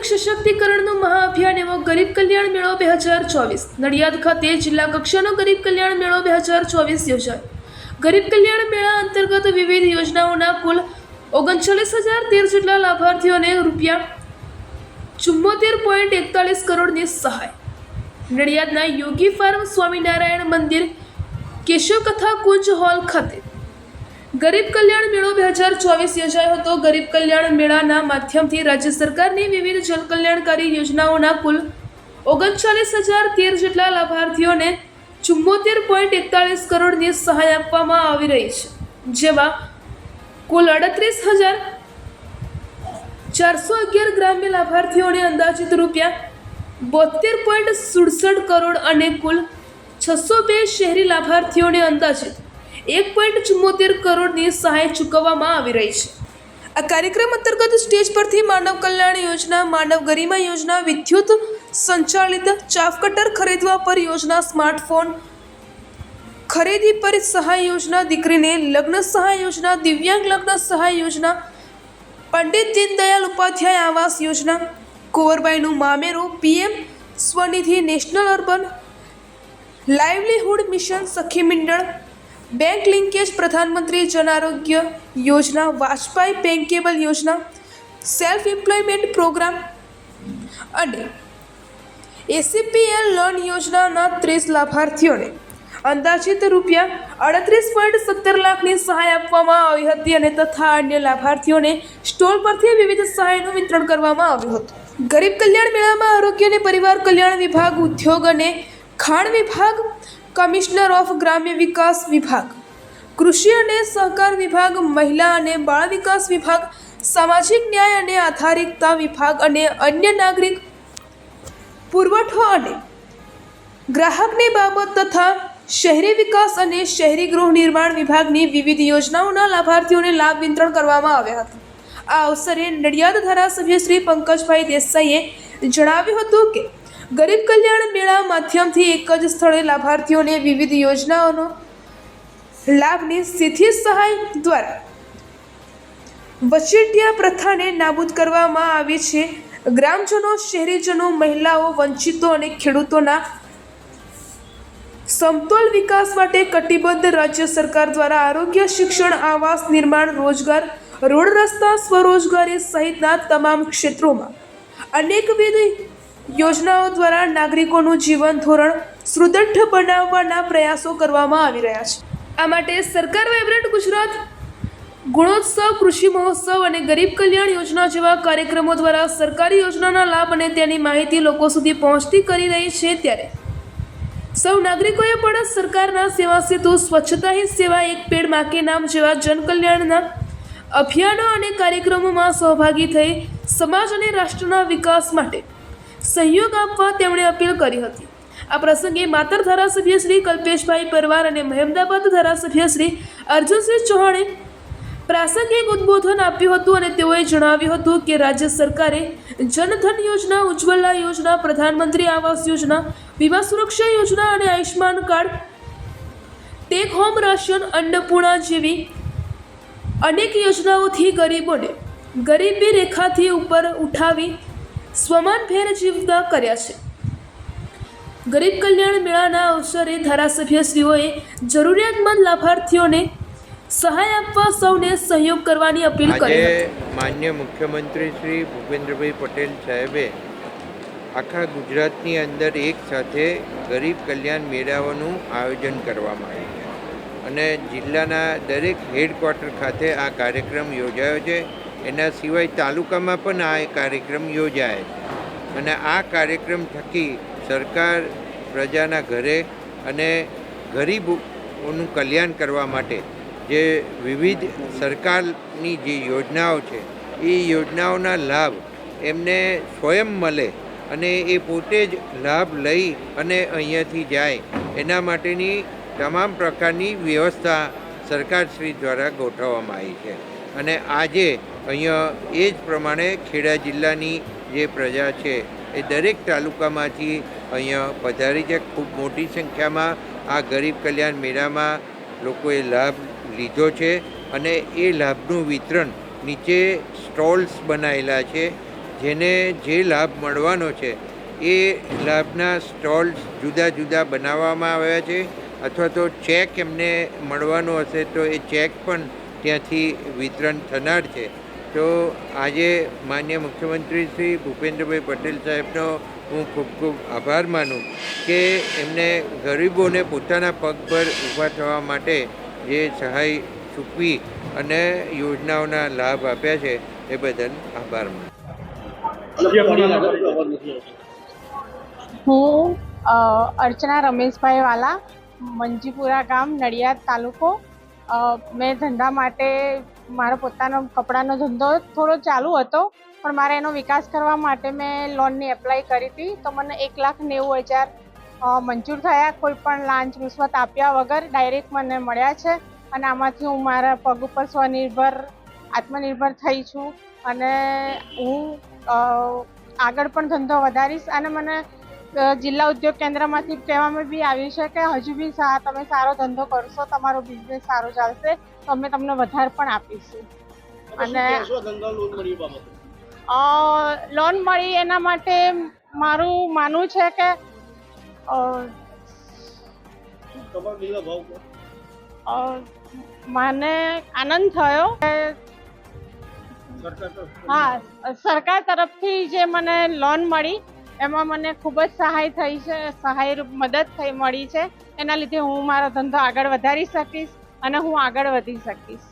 નાગરિક સશક્તિકરણનું મહાઅભિયાન એવો ગરીબ કલ્યાણ મેળો બે હજાર ચોવીસ. નડિયાદ ખાતે જિલ્લા કક્ષાનો ગરીબ કલ્યાણ મેળો બે હજાર ચોવીસ યોજાય. ગરીબ કલ્યાણ મેળા અંતર્ગત વિવિધ યોજનાઓના કુલ ઓગણચાલીસ હજાર તેર જેટલા લાભાર્થીઓને રૂપિયા ચુમ્મોતેર પોઈન્ટ એકતાલીસ કરોડની સહાય. નડિયાદના યોગી ફાર્મ સ્વામિનારાયણ મંદિર કેશવ કથા કુંજ હોલ ખાતે ગરીબ કલ્યાણ મેળો બે હજાર ચોવીસ યોજાયો હતો. ગરીબ કલ્યાણ મેળાના માધ્યમથી રાજ્ય સરકારની વિવિધ જનકલ્યાણકારી યોજનાઓના કુલ ઓગણચાલીસ હજાર તેર જેટલા લાભાર્થીઓને ચુમ્મોતેર પોઈન્ટ એકતાળીસ કરોડની સહાય આપવામાં આવી રહી છે. જેમાં કુલ અડત્રીસ હજાર ચારસો અગિયાર ગ્રામ્ય લાભાર્થીઓને અંદાજિત રૂપિયા બોતેર પોઈન્ટ સુડસઠ કરોડ અને કુલ છસો બે શહેરી લાભાર્થીઓને અંદાજિત એક પોઈન્ટ ચુમ્મોતેર કરોડની સહાય ચૂકવવામાં આવી રહી છે. આ કાર્યક્રમ અંતર્ગત સ્ટેજ પરથી માનવ કલ્યાણ યોજના, માનવ ગરિમા યોજના, વિદ્યુત સંચાલિત ચાફ કટર ખરીદવા પર યોજના, સ્માર્ટફોન ખરીદી પર સહાય યોજના, દીકરીને લગ્ન સહાય યોજના, દિવ્યાંગ લગ્ન સહાય યોજના, પંડિત દીનદયાલ ઉપાધ્યાય આવાસ યોજના, કુંવરબાઈનું મામેરું PM Svanidhi national urban livelihood mission સખી મંડળ બેંક લિંકેજ પ્રધાનમંત્રી જન આરોગ્ય યોજના વાજપાઈ બેંકેબલ યોજના સેલ્ફ એમ્પ્લોયમેન્ટ પ્રોગ્રામ અને એસીપીએલ લોન યોજનાના ત્રીસ લાભાર્થીઓને અંદાજિત રૂપિયા અડત્રીસ પોઈન્ટ સત્તર લાખની સહાય આપવામાં આવી હતી અને તથા અન્ય લાભાર્થીઓને સ્ટોલ પરથી વિવિધ સહાયનું વિતરણ કરવામાં આવ્યું હતું. ગરીબ કલ્યાણ મેળામાં આરોગ્ય અને પરિવાર કલ્યાણ વિભાગ, ઉદ્યોગ અને ખાણ વિભાગ કમિશનર ઓફ ગ્રામ્ય વિકાસ વિભાગ કૃષિ અને સહકાર વિભાગ મહિલા અને બાળ વિકાસ વિભાગ સામાજિક ન્યાય અને આધારિકતા વિભાગ અને અન્ય નાગરિક પુરવઠો અને ગ્રાહકની બાબત તથા શહેરી વિકાસ અને શહેરી ગૃહ નિર્માણ વિભાગની વિવિધ યોજનાઓના લાભાર્થીઓને લાભ વિતરણ કરવામાં આવ્યા હતા આ અવસરે નડિયાદ ધારાસભ્ય શ્રી પંકજભાઈ દેસાઈએ જણાવ્યું હતું કે ગરીબ કલ્યાણ મેળા માધ્યમથી એક જ સ્થળે લાભાર્થીઓને વિવિધ યોજનાઓનો લાભની સ્થિતિ સહાય દ્વારા વચેટિયા પ્રથાને નાબૂદ કરવામાં આવી છે. ગ્રામજનો, શહેરીજનો, મહિલાઓ, વંચિતો અને ખેડૂતોના સમતોલ વિકાસ માટે કટિબદ્ધ રાજ્ય સરકાર દ્વારા આરોગ્ય શિક્ષણ, આવાસ નિર્માણ, રોજગાર, રોડ રસ્તા સ્વરોજગારી સહિતના તમામ ક્ષેત્રોમાં અનેકવિધ યોજનાઓ દ્વારા નાગરિકોનું જીવન ધોરણ સુદૃઢ બનાવવાના પ્રયાસો કરવામાં આવી રહ્યા છે. આ માટે સરકાર વાઇબ્રન્ટ ગુજરાત ગુણોત્સવ, કૃષિ મહોત્સવ અને ગરીબ કલ્યાણ યોજના જેવા કાર્યક્રમો દ્વારા સરકારી યોજનાના લાભ અને તેની માહિતી લોકો સુધી પહોંચતી કરી રહી છે ત્યારે. સૌ નાગરિકોએ પણ સરકારના સેવા સેતુ, સ્વચ્છતા હી સેવા એક પેડમાં નામ જેવા જનકલ્યાણના અભિયાનો અને કાર્યક્રમોમાં સહભાગી થઈ સમાજ અને રાષ્ટ્રના વિકાસ માટે સહયોગ આપવા તેમણે અપીલ કરી હતી. આ પ્રસંગે માતર ધારાસભ્ય શ્રી કલ્પેશભાઈ પરવાર અને મહેમદાબાદ ધારાસભ્ય શ્રી અર્જુનસિંહ ચૌહાણે પ્રાસંગિક ઉદ્બોધન આપ્યું હતું અને તેઓએ જણાવ્યું હતું કે રાજ્ય સરકારે જનધન યોજના, ઉજ્જવલા યોજના, પ્રધાનમંત્રી આવાસ યોજના, વીમા સુરક્ષા યોજના અને Ayushman card, take home ration, Annapurna જેવી અનેક યોજનાઓથી ગરીબોને ગરીબી રેખાથી ઉપર ઉઠાવી સ્વમાનભેર જીવતા કર્યા છે. ગરીબ કલ્યાણ મેળાના અવસરે ધારાસભ્યશ્રીઓએ જરૂરિયાતમંદ લાભાર્થીઓને સહાય આપવા સૌને સહયોગ કરવાની અપીલ કરી. માન્ય મુખ્યમંત્રી શ્રી ભૂપેન્દ્રભાઈ પટેલ સાહેબે આખા ગુજરાતની અંદર એક સાથે ગરીબ કલ્યાણ મેળાઓનું આયોજન કરવામાં આવ્યું છે. અને જિલ્લાના દરેક હેડક્વાર્ટર ખાતે આ કાર્યક્રમ યોજાયો છે. એના સિવાય તાલુકામાં પણ આ કાર્યક્રમ યોજાય. અને આ કાર્યક્રમ થકી સરકાર પ્રજાના ઘરે અને ગરીબોનું કલ્યાણ કરવા માટે જે વિવિધ સરકારની જે યોજનાઓ છે, એ યોજનાઓના લાભ એમને સ્વયં મળે અને એ પોતે જ લાભ લઈ અને અહીંયાથી જાય. એના માટેની તમામ પ્રકારની વ્યવસ્થા સરકારશ્રી દ્વારા ગોઠવવામાં આવી છે. અને આજે અહીંયા એ જ પ્રમાણે ખેડા જિલ્લાની જે પ્રજા છે, એ દરેક તાલુકામાંથી અહીંયા પધારી છે. ખૂબ મોટી સંખ્યામાં આ ગરીબ કલ્યાણ મેળામાં લોકોએ લાભ લીધો છે અને એ લાભનું વિતરણ નીચે સ્ટોલ્સ બનાવેલા છે. જેને જે લાભ મળવાનો છે, એ લાભના સ્ટોલ્સ જુદા જુદા બનાવવામાં આવ્યા છે. અથવા તો ચેક એમને મળવાનો હશે તો એ ચેક પણ ત્યાંથી વિતરણ થનાર છે તો આજે માન્ય મુખ્યમંત્રી શ્રી ભૂપેન્દ્રભાઈ પટેલ સાહેબનો હું ખૂબ ખૂબ આભાર માનું કે એમને ગરીબોને પોતાના પગ પર ઊભા થવા માટે જે સહાય ચૂકવી અને યોજનાઓના લાભ આપ્યા છે એ બદલ આભાર માનું. હું અર્ચના રમેશભાઈ વાલા, મંજીપુરા ગામ, નડિયાદ તાલુકો મેં ધંધા માટે મારો પોતાનો કપડાનો ધંધો થોડો ચાલુ હતો, પણ મારે એનો વિકાસ કરવા માટે મેં લોનની એપ્લાય કરી હતી. તો મને એક લાખ નેવું હજાર મંજૂર થયા. કોઈ પણ લાંચ રૂશ્વત આપ્યા વગર ડાયરેક્ટ મને મળ્યા છે અને આમાંથી હું મારા પગ ઉપર સ્વનિર્ભર, આત્મનિર્ભર થઈ છું. અને હું આગળ પણ ધંધો વધારીશ અને મને જિલ્લા ઉદ્યોગ કેન્દ્રમાંથી કહેવામાં બી આવ્યું છે કે હજુ બી તમે સારો ધંધો કરશો તમારો બિઝનેસ સારો ચાલશે તો અમે તમને વધારે પણ આપીશું. અને- લોન મળી એના માટે મારું માનવું છે કે મને આનંદ થયો હા સરકાર તરફથી જે મને લોન મળી એમાં મને ખૂબ જ સહાય થઈ છે, સહાય રૂપ મદદ થઈ મળી છે. એના લીધે હું મારો ધંધો આગળ વધારી શકીશ અને હું આગળ વધી શકીશ.